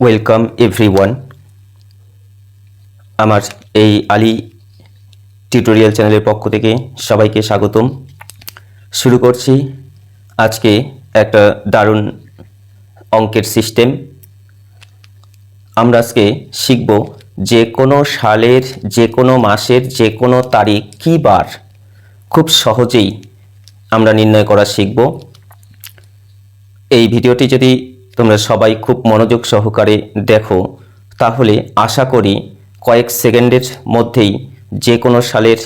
Welcome everyone আমার এই Ali tutorial চ্যানেলের পক্ষ থেকে সবাইকে স্বাগতম। শুরু করছি আজকে একটা দারুণ অঙ্কের সিস্টেম আমরা আজকে শিখব যে কোনো সালের, যে কোনো মাসের, যে কোনো তারিখ কী বার খুব সহজেই আমরা নির্ণয় করা শিখব। এই ভিডিওটি যদি তোমরা সবাই খুব মনোযোগ সহকারে দেখো। তাহলে আশা করি কয়েক সেকেন্ডের মধ্যেই যে কোনো সালের,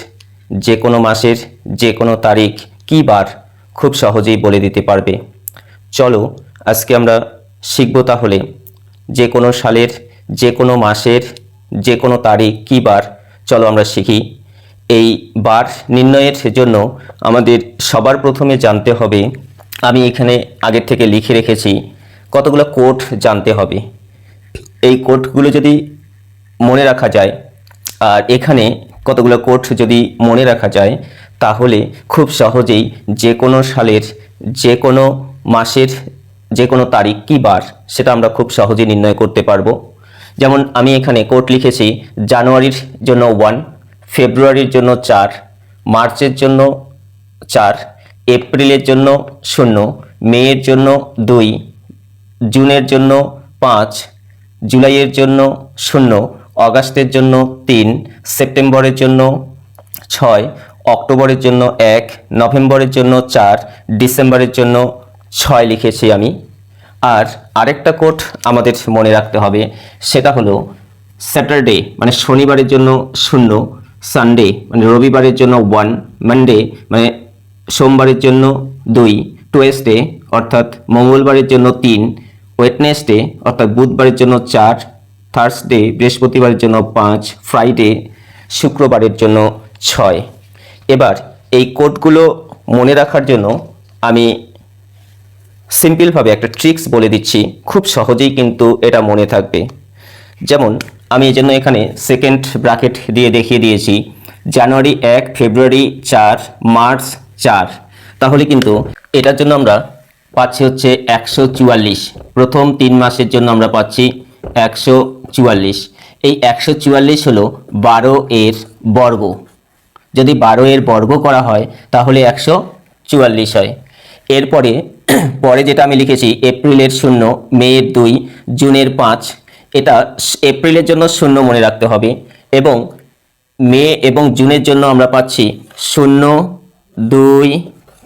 যে কোনো মাসের, যে কোনো তারিখ কী বার খুব সহজেই বলে দিতে পারবে। চলো আজকে আমরা শিখব তাহলে যে কোনো সালের, যে কোনো মাসের, যে কোনো তারিখ কী বার। চলো আমরা শিখি। এই বার নির্ণয়ের জন্য আমাদের সবার প্রথমে জানতে হবে, আমি এখানে আগের থেকে লিখে রেখেছি কতগুলো কোড জানতে হবে। এই কোডগুলো যদি মনে রাখা যায়, আর এখানে কতগুলো কোড যদি মনে রাখা যায়, তাহলে খুব সহজেই যে কোনো সালের, যে কোনো মাসের, যে কোনো তারিখ কী বার, সেটা আমরা খুব সহজেই নির্ণয় করতে পারব। যেমন আমি এখানে কোড লিখেছি, জানুয়ারির জন্য ওয়ান ফেব্রুয়ারির জন্য চার, মার্চের জন্য চার, এপ্রিলের জন্য শূন্য, মেয়ের জন্য দুই জুনের জন্য পাঁচ, জুলাইয়ের জন্য শূন্য, অগাস্টের জন্য তিন, সেপ্টেম্বরের জন্য ছয়, অক্টোবরের জন্য এক, নভেম্বরের জন্য চার, ডিসেম্বরের জন্য ছয় লিখেছি আমি। আর আরেকটা কোড আমাদের মনে রাখতে হবে, সেটা হলো স্যাটারডে মানে শনিবারের জন্য শূন্য, সানডে মানে রবিবারের জন্য ওয়ান, মানডে মানে সোমবারের জন্য দুই, টুয়েসডে, অর্থাৎ মঙ্গলবারের জন্য তিন ওয়েটনেসডে অর্থাৎ বুধবারের জন্য চার থার্সডে বৃহস্পতিবারের জন্য পাঁচ ফ্রাইডে শুক্রবারের জন্য ছয়। এবার এই কোডগুলো মনে রাখার জন্য আমি সিম্পলভাবে একটা ট্রিক্স বলে দিচ্ছি, খুব সহজেই কিন্তু এটা মনে থাকবে। যেমন, আমি এই জন্য এখানে সেকেন্ড ব্র্যাকেট দিয়ে দেখিয়ে দিয়েছি জানুয়ারি এক ফেব্রুয়ারি চার মার্চ চার। তাহলে কিন্তু এটার জন্য আমরা পাচ্ছি হচ্ছে একশো চুয়াল্লিশ। প্রথম তিন মাসের জন্য আমরা পাচ্ছি একশো চুয়াল্লিশ। এই একশো চুয়াল্লিশ হলো বারো এর বর্গ। যদি বারো এর বর্গ করা হয়, তাহলে একশো চুয়াল্লিশ হয়। এরপরে, পরে যেটা আমি লিখেছি, এপ্রিলের শূন্য, মেয়ের দুই, জুনের পাঁচ, এটা এপ্রিলের জন্য শূন্য মনে রাখতে হবে এবং মে এবং জুনের জন্য আমরা পাচ্ছি শূন্য, দুই,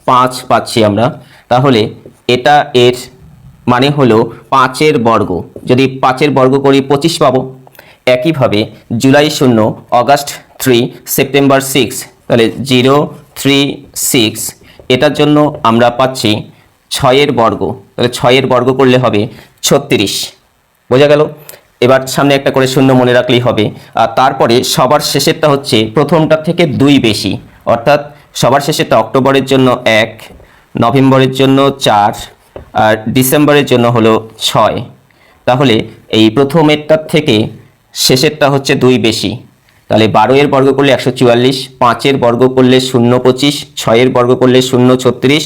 পাঁচ পাচ্ছি আমরা। তাহলে এটা এর মানে হলো পাঁচের বর্গ। যদি পাঁচের বর্গ করি, পঁচিশ পাবো। একইভাবে জুলাই শূন্য, অগাস্ট থ্রি সেপ্টেম্বর সিক্স তাহলে জিরো থ্রি সিক্স এটার জন্য আমরা পাচ্ছি ছয়ের বর্গ। তাহলে ছয়ের বর্গ করলে হবে ছত্রিশ। বোঝা গেল? এবার সামনে একটা করে শূন্য মনে রাখলেই হবে। আর তারপরে সবার শেষেরটা হচ্ছে প্রথমটার থেকে দুই বেশি। অর্থাৎ সবার শেষেরটা অক্টোবরের জন্য এক নভেম্বরের জন্য চার আর ডিসেম্বরের জন্য হলো ছয়। তাহলে এই প্রথমেরটার থেকে শেষেরটা হচ্ছে দুই বেশি। তাহলে বারো এর বর্গ করলে একশো চুয়াল্লিশ পাঁচের বর্গ করলে শূন্য পঁচিশ ছয়ের বর্গ করলে শূন্য ছত্রিশ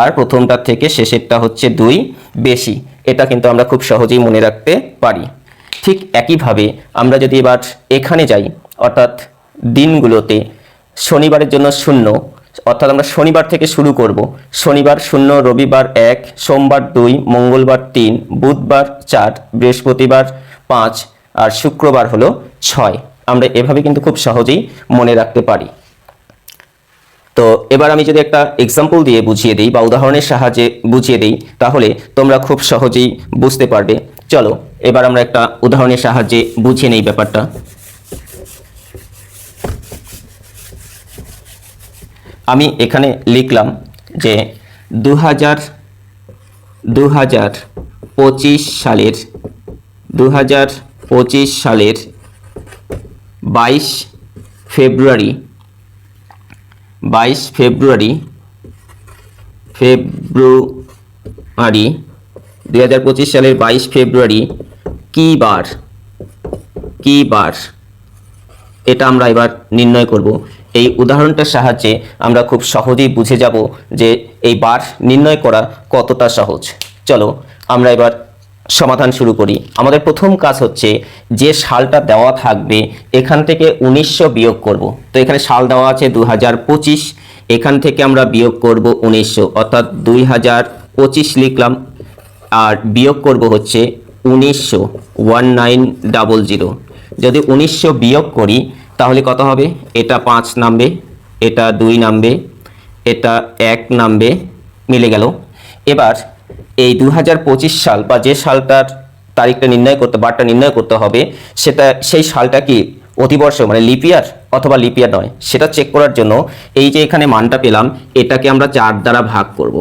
আর প্রথমটার থেকে শেষেরটা হচ্ছে দুই বেশি। এটা কিন্তু আমরা খুব সহজেই মনে রাখতে পারি। ঠিক একইভাবে আমরা যদি এবার এখানে যাই, অর্থাৎ দিনগুলোতে, শনিবারের জন্য শূন্য অর্থাৎ আমরা শনিবার থেকে শুরু করব। শনিবার শূন্য, রবিবার এক, সোমবার দুই, মঙ্গলবার তিন, বুধবার চার, বৃহস্পতিবার পাঁচ আর শুক্রবার হলো ছয়। আমরা এভাবে কিন্তু খুব সহজেই মনে রাখতে পারি। তো এবার আমি যদি একটা এক্সাম্পল দিয়ে বুঝিয়ে দিই বা উদাহরণের সাহায্যে বুঝিয়ে দিই, তাহলে তোমরা খুব সহজেই বুঝতে পারবে। চলো, এবার আমরা একটা উদাহরণের সাহায্যে বুঝিয়ে নেই ব্যাপারটা। আমি এখানে লিখলাম যে দু হাজার দু হাজার পঁচিশ সালের দু হাজার পঁচিশ সালের বাইশ ফেব্রুয়ারি বাইশ ফেব্রুয়ারি ফেব্রুয়ারি দুই হাজার পঁচিশ সালের বাইশ ফেব্রুয়ারি কী বার? কী বার? এটা আমরা এবার নির্ণয় করব। এই উদাহরণটার সাহায্যে আমরা খুব সহজেই বুঝে যাব যে এই বার নির্ণয় করা কতটা সহজ। চলো, আমরা এবার সমাধান শুরু করি। আমাদের প্রথম কাজ হচ্ছে যে সালটা দেওয়া থাকবে, এখান থেকে উনিশশো বিয়োগ করব। তো এখানে সাল দেওয়া আছে দু হাজার পঁচিশ, এখান থেকে আমরা বিয়োগ করব উনিশশো, অর্থাৎ দুই হাজার পঁচিশ লিখলাম, আর বিয়োগ করব হচ্ছে উনিশশো ওয়ান যদি উনিশশো বিয়োগ করি তাহলে কত হবে এটা পাঁচ নামবে, এটা দুই নামবে, এটা এক নামবে, মিলে গেল এবার এই দু হাজার পঁচিশ সাল বা যে সালটার তারিখটা নির্ণয় করতে, বারটা নির্ণয় করতে হবে, সেটা, সেই সালটা কি অতিবর্ষ মানে লিপিয়ার অথবা লিপিয়ার নয়, সেটা চেক করার জন্য এই যে এখানে মানটা পেলাম, এটাকে আমরা চার দ্বারা ভাগ করব।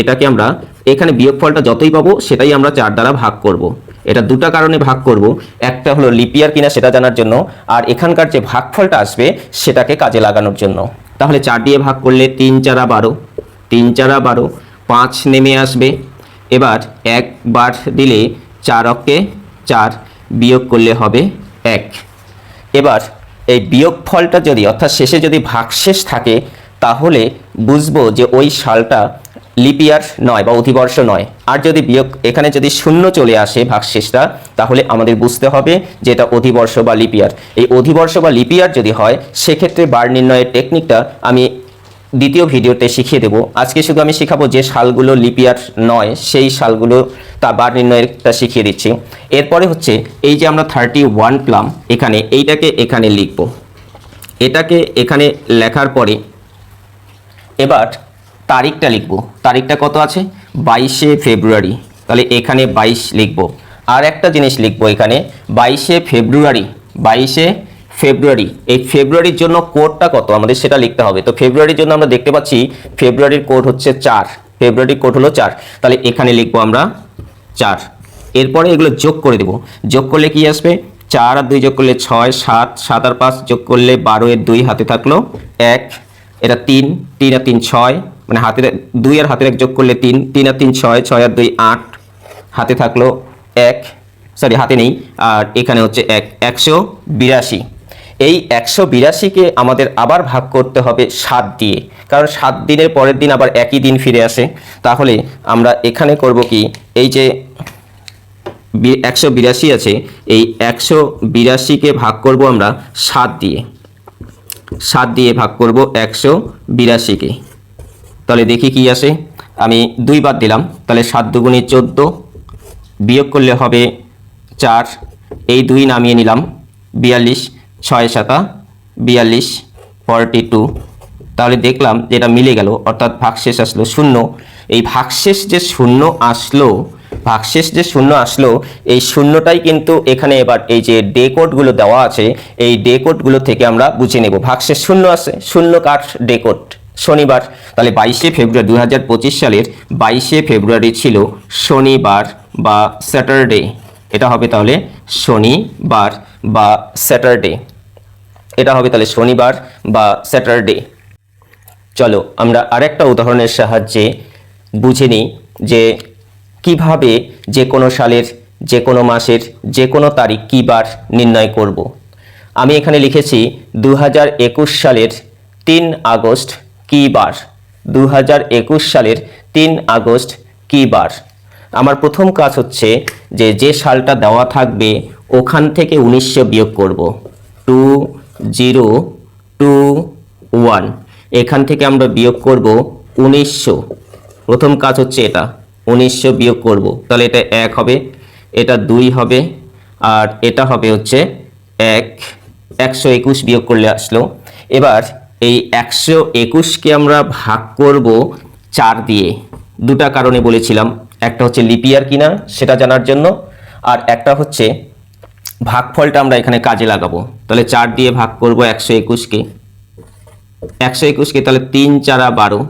এটাকে আমরা, এখানে বিয়োগফলটা যতই পাবো, সেটাই আমরা চার দ্বারা ভাগ করব। এটা দুটা কারণে ভাগ করব। একটা হলো লিপিয়ার কিনা সেটা জানার জন্য, আর এখানকার যে ভাগফলটা আসবে সেটাকে কাজে লাগানোর জন্য। তাহলে চার দিয়ে ভাগ করলে তিন চারা বারো, তিন চারা বারো, পাঁচ নেমে আসবে। এবার একবার দিলে চার অক্কে চার বিয়োগ করলে হবে এক। এবার এই বিয়োগ ফলটা যদি, অর্থাৎ শেষে যদি ভাগশেষ থাকে, তাহলে বুঝব যে ওই সালটা লিপিয়ার নয় বা অধিবর্ষ নয়। আর যদি বিয়োগ এখানে যদি শূন্য চলে আসে ভাগশেষটা, তাহলে আমাদের বুঝতে হবে যে এটা অধিবর্ষ বা লিপিয়ার। এই অধিবর্ষ বা লিপিয়ার যদি হয়, সেক্ষেত্রে বার নির্ণয়ের টেকনিকটা আমি দ্বিতীয় ভিডিওতে শিখিয়ে দেবো। আজকে শুধু আমি শেখাবো যে সালগুলো লিপিয়ার নয়, সেই সালগুলো তা বার নির্ণয়েরটা শিখিয়ে দিচ্ছি। এরপরে হচ্ছে, এই যে আমরা থার্টি ওয়ান প্লাম, এখানে এইটাকে এখানে লিখব। এটাকে এখানে লেখার পরে, এবার তারিখটা লিখব। তারিখটা কত আছে? বাইশে ফেব্রুয়ারি। তাহলে এখানে বাইশ লিখব। আর একটা জিনিস লিখব এখানে, বাইশে ফেব্রুয়ারি বাইশে ফেব্রুয়ারি। এই ফেব্রুয়ারির জন্য কোডটা কত? আমাদের সেটা লিখতে হবে। তো ফেব্রুয়ারির জন্য আমরা দেখতে পাচ্ছি, ফেব্রুয়ারির কোড হচ্ছে চার। ফেব্রুয়ারির কোড হলো চার। তাহলে এখানে লিখব আমরা চার। এরপরে এগুলো যোগ করে দেব। যোগ করলে কি আসবে? চার আর দুই যোগ করলে ছয়, সাত সাত আর পাঁচ যোগ করলে বারো এর দুই হাতে থাকল এক। এটা তিন তিন আর তিন ছয়। মানে হাতের দুই আর হাতের এক যোগ করলে তিন তিন আর তিন ছয় ছয় আর দুই আট। হাতে থাকল এক সরি হাতে নেই, আর এখানে হচ্ছে এক, একশো বিরাশি। এই একশো বিরাশিকে আমাদের আবার ভাগ করতে হবে সাত দিয়ে। কারণ সাত দিনের পরের দিন আবার একই দিন ফিরে আসে। তাহলে আমরা এখানে করব কি, এই যে একশো বিরাশি আছে, এই একশো বিরাশিকে ভাগ করব আমরা সাত দিয়ে। সাত দিয়ে ভাগ করব একশো বিরাশিকে। তাহলে দেখি কি আসে। আমি দুই বাদ দিলাম। তাহলে সাত দুগুণে চোদ্দ বিয়োগ করলে হবে চার। এই দুই নামিয়ে নিলাম। বিয়াল্লিশ, ছয় সাতা, বিয়াল্লিশ, ফর্টি টু। তাহলে দেখলাম যে এটা মিলে গেল, অর্থাৎ ভাগশেষ আসলো শূন্য। এই ভাগশেষ যে শূন্য আসলো, ভাগশেষ যে শূন্য আসলো, এই শূন্যটাই কিন্তু এখানে এবার এই যে ডে কোডগুলো দেওয়া আছে, এই ডে কোডগুলো থেকে আমরা বুঝে নেব। ভাগশেষ শূন্য আছে, শূন্য কাঠ ডে কোড? শনিবার। তাহলে বাইশে ফেব্রুয়ারি দু হাজার পঁচিশ সালের বাইশে ফেব্রুয়ারি ছিল শনিবার বা স্যাটারডে। এটা হবে তাহলে শনিবার বা স্যাটারডে। এটা হবে তাহলে শনিবার বা স্যাটারডে। চলো, আমরা আরেকটা উদাহরণের সাহায্যে বুঝে নিই যে কীভাবে যে কোনো সালের, যে কোনো মাসের, যে কোনো তারিখ কী বার নির্ণয় করব। আমি এখানে লিখেছি দু হাজার একুশ সালের তিন আগস্ট কী বার? দু হাজার একুশ সালের তিন আগস্ট কী বার? আমার প্রথম কাজ হচ্ছে যে যে সালটা দেওয়া থাকবে, ওখান থেকে উনিশশো বিয়োগ করব। Two zero two one. এখান থেকে আমরা বিয়োগ করব উনিশশো। প্রথম কাজ হচ্ছে এটা, উনিশশো বিয়োগ করব। তাহলে এটা এক হবে, এটা দুই হবে, আর এটা হবে হচ্ছে এক। একশো একুশ বিয়োগ করলে আসলো। এবার এই একশো একুশকে আমরা ভাগ করব চার দিয়ে। দুটা কারণে বলেছিলাম। একটা হচ্ছে লিপিয়ার কিনা, সেটা জানার জন্য। আর একটা হচ্ছে ভাগফলটা আমরা এখানে কাজে লাগাবো। তাহলে চার দিয়ে ভাগ করব একশো একুশকে। একশো একুশকে তাহলে তিন চারা বারো।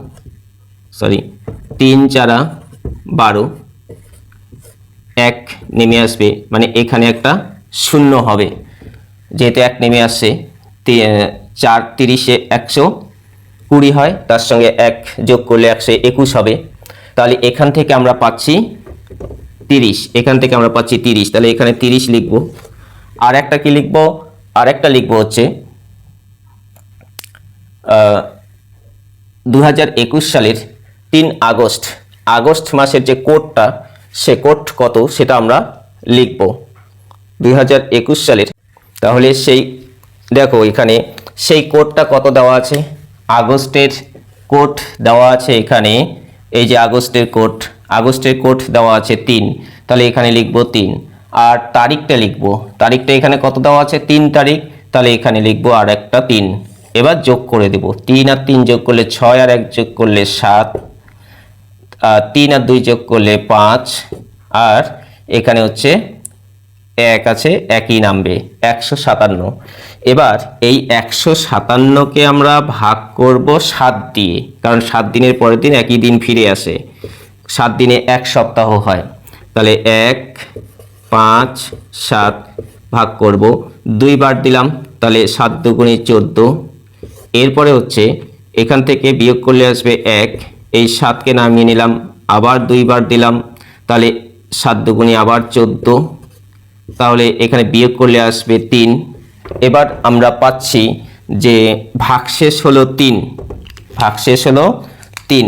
সরি তিন চারা বারো। এক নেমে আসবে মানে এখানে একটা শূন্য হবে। যেহেতু এক নেমে আসছে চার তিরিশে একশো কুড়ি হয়, তার সঙ্গে এক যোগ করলে একশো একুশ হবে। তাহলে এখান থেকে আমরা পাচ্ছি তিরিশ, এখান থেকে আমরা পাচ্ছি তিরিশ, তাহলে এখানে তিরিশ লিখব। আর একটা কি লিখব? আর একটা লিখব হচ্ছে দু হাজার একুশ সালের তিন আগস্ট। আগস্ট মাসের যে কোডটা, সে কোড কত সেটা আমরা লিখব। একুশ সালের। তাহলে সেই, দেখো এখানে সেই কোডটা কত দেওয়া আছে? আগস্টের কোড দেওয়া আছে এখানে। এই যে আগস্টের কোড আগস্টের কোড দেওয়া আছে তিন। তাহলে এখানে লিখব তিন। আর তারিখটা লিখব। তারিখটা এখানে কত দেওয়া আছে? তিন তারিখ। তাহলে এখানে লিখব আর একটা তিন। এবার যোগ করে দেব। তিন আর তিন যোগ করলে ছয় আর এক যোগ করলে সাত। তিন আর দুই যোগ করলে পাঁচ। আর এখানে হচ্ছে এক আছে, একই নামবে। একশো সাতান্ন। এবার এই একশো সাতান্নকে আমরা ভাগ করব সাত দিয়ে, কারণ সাত দিনের পরের দিন একই দিন ফিরে আসে। সাত দিনে এক সপ্তাহ হয়। তাহলে এক, পাঁচ, সাত ভাগ করব। দুইবার দিলাম, তাহলে সাত দুগুণে চোদ্দ। এরপরে হচ্ছে এখান থেকে বিয়োগ করলে আসবে এক। এই সাতকে নামিয়ে নিলাম, আবার দুইবার দিলাম, তাহলে সাত দুগুণে আবার চোদ্দ। তাহলে এখানে বিয়োগ করলে আসবে তিন। এবার আমরা পাচ্ছি যে ভাগশেষ হলো তিন। ভাগশেষ হলো তিন।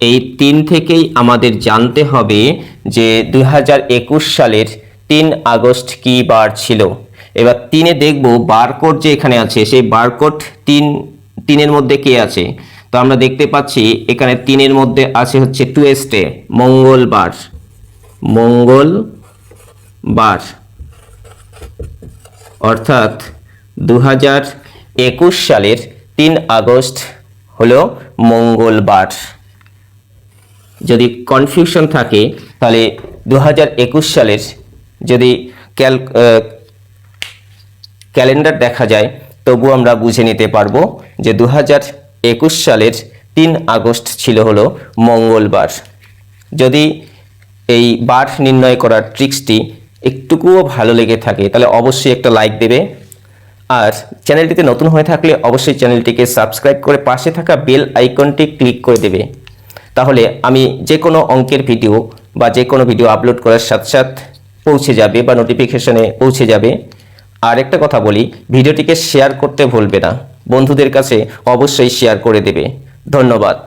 এই তিন থেকেই আমাদের জানতে হবে যে দু হাজার একুশ সালের তিন আগস্ট কি বার ছিল। এবার তিনে দেখব বারকোড যে এখানে আছে, সেই বারকোড তিন, তিনের মধ্যে কে আছে? তো আমরা দেখতে পাচ্ছি এখানে তিনের মধ্যে আছে হচ্ছে টুয়েস্টে, মঙ্গলবার। মঙ্গলবার। অর্থাৎ দু একুশ সালের তিন আগস্ট হলো মঙ্গলবার। যদি কনফিউশন থাকে, তাহলে দু হাজার একুশ সালের যদি ক্যাল ক্যালেন্ডার দেখা যায়, তবু আমরা বুঝে নিতে পারব যে দু হাজার একুশ সালের তিন আগস্ট ছিল হলো মঙ্গলবার। যদি এই বার নির্ণয় করার ট্রিক্সটি একটুকুও ভালো লেগে থাকে, তাহলে অবশ্যই একটা লাইক দেবে। আর চ্যানেলটিতে নতুন হয়ে থাকলে অবশ্যই চ্যানেলটিকে সাবস্ক্রাইব করে পাশে থাকা বেল আইকনটি ক্লিক করে দেবে। তাহলে আমি যে কোনো অঙ্কের ভিডিও বা যে কোনো ভিডিও আপলোড করার সাথে সাথে পৌঁছে যাবে বা নোটিফিকেশনে পৌঁছে যাবে। আর একটা কথা বলি ভিডিওটিকে শেয়ার করতে ভুলবে না। বন্ধুদের কাছে অবশ্যই শেয়ার করে দেবে। ধন্যবাদ।